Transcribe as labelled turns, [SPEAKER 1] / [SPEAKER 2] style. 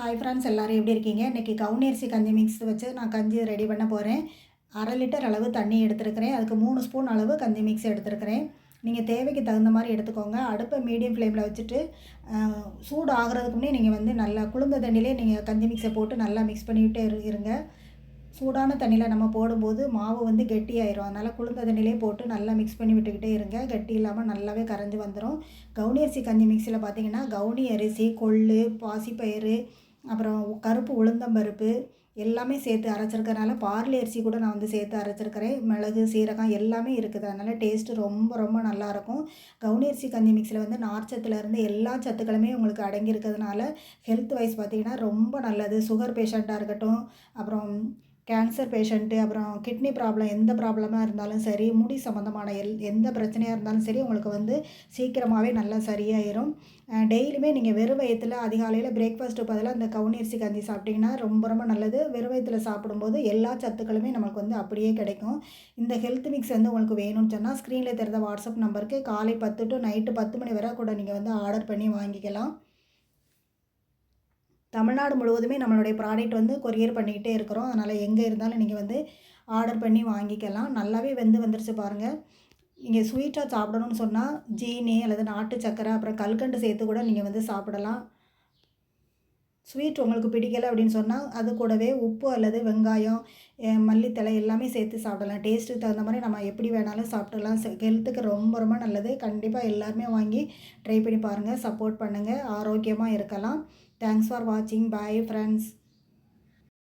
[SPEAKER 1] Hi friends எல்லோரும் எப்படி இருக்கீங்க? இன்றைக்கி கவுனரிசி கஞ்சி மிக்ஸ் வச்சு நான் கஞ்சி ரெடி பண்ண போகிறேன் அரை லிட்டர் அளவு தண்ணி எடுத்துருக்கிறேன். அதுக்கு மூணு ஸ்பூன் அளவு கஞ்சி மிக்ஸ் எடுத்துருக்கிறேன். நீங்கள் தேவைக்கு தகுந்த மாதிரி எடுத்துக்கோங்க. அடுப்பை மீடியம் ஃப்ளேமில் வச்சுட்டு சூடு ஆகிறதுக்கு முன்னே நீங்கள் வந்து நல்லா குளிர்ந்த தண்ணியிலே நீங்கள் கஞ்சி மிக்ஸை போட்டு நல்லா மிக்ஸ் பண்ணிக்கிட்டே இரு இருங்க. சூடான தண்ணியில் நம்ம போடும்போது மாவு வந்து கெட்டியாயிரும். அதனால் குளிர்ந்த தண்ணியிலே போட்டு நல்லா மிக்ஸ் பண்ணி விட்டுக்கிட்டே இருங்க. கெட்டி இல்லாமல் நல்லாவே கரைஞ்சி வந்துடும் கவுனி அரிசி கஞ்சி மிக்ஸியில் பார்த்தீங்கன்னா கவுனி அரிசி கொள்ளு பாசிப்பயிறு அப்புறம் கருப்பு உளுந்தம்பருப்பு எல்லாமே சேர்த்து அரைச்சிருக்கறனால பார்லி அரிசி கூட நான் வந்து சேர்த்து அரைச்சிருக்கிறேன். மிளகு சீரகம் எல்லாமே இருக்குது. அதனால் டேஸ்ட்டு ரொம்ப ரொம்ப நல்லாயிருக்கும் கவுனி அரிசி கஞ்சி மிக்ஸில் வந்து நார்ச்சத்துலேருந்து எல்லா சத்துக்களுமே உங்களுக்கு அடங்கியிருக்கிறதுனால ஹெல்த் வைஸ் பார்த்திங்கன்னா ரொம்ப நல்லது. சுகர் பேஷண்ட்டாக இருக்கட்டும். அப்புறம் கேன்சர் பேஷண்ட்டு அப்புறம் கிட்னி ப்ராப்ளம் எந்த ப்ராப்ளமாக இருந்தாலும் சரி முடி சம்மந்தமான எல் எந்த பிரச்சனையாக இருந்தாலும் சரி உங்களுக்கு வந்து சீக்கிரமாகவே நல்லா சரியாயிரும். டெய்லியுமே நீங்கள் வெறும் வயத்தில் அதிகாலையில் பிரேக்ஃபாஸ்ட்டு பதிலாக அந்த கவுனரிசி கஞ்சி சாப்பிட்டிங்கன்னா ரொம்ப ரொம்ப நல்லது. வெறும் வயத்தில் சாப்பிடும்போது எல்லா சத்துக்களுமே நமக்கு வந்து அப்படியே கிடைக்கும். இந்த ஹெல்த் மிக்ஸ் வந்து உங்களுக்கு வேணும்னு சொன்னால் ஸ்க்ரீனில் தெரிந்த வாட்ஸ்அப் நம்பருக்கு காலை பத்து டு நைட்டு பத்து மணி வரை கூட நீங்கள் வந்து ஆர்டர் பண்ணி வாங்கிக்கலாம். தமிழ்நாடு முழுவதுமே நம்மளுடைய ப்ராடக்ட் வந்து கொரியர் பண்ணிக்கிட்டே இருக்கிறோம். அதனால் எங்கே இருந்தாலும் நீங்கள் வந்து ஆர்டர் பண்ணி வாங்கிக்கலாம். நல்லாவே வெந்து வந்துருச்சு பாருங்கள் நீங்கள் ஸ்வீட்டாக சாப்பிடணும்னு சொன்னால் ஜீனி அல்லது நாட்டு சக்கரை அப்புறம் கல்கண்டு சேர்த்து கூட நீங்கள் வந்து சாப்பிடலாம். ஸ்வீட் உங்களுக்கு பிடிக்கலை அப்படின்னு சொன்னால் அது கூடவே உப்பு அல்லது வெங்காயம் மல்லித்தலை மல்லித்தழை எல்லாமே சேர்த்து சாப்பிடலாம். டேஸ்ட்டுக்கு தகுந்த மாதிரி நம்ம எப்படி வேணாலும் சாப்பிடலாம் ஹெல்த்துக்கு ரொம்ப ரொம்ப நல்லது. கண்டிப்பாக எல்லாருமே வாங்கி ட்ரை பண்ணி பாருங்கள் சப்போர்ட் பண்ணுங்கள் ஆரோக்கியமாக இருக்கலாம். தேங்க்ஸ் ஃபார் வாட்சிங் பாய் ஃப்ரெண்ட்ஸ்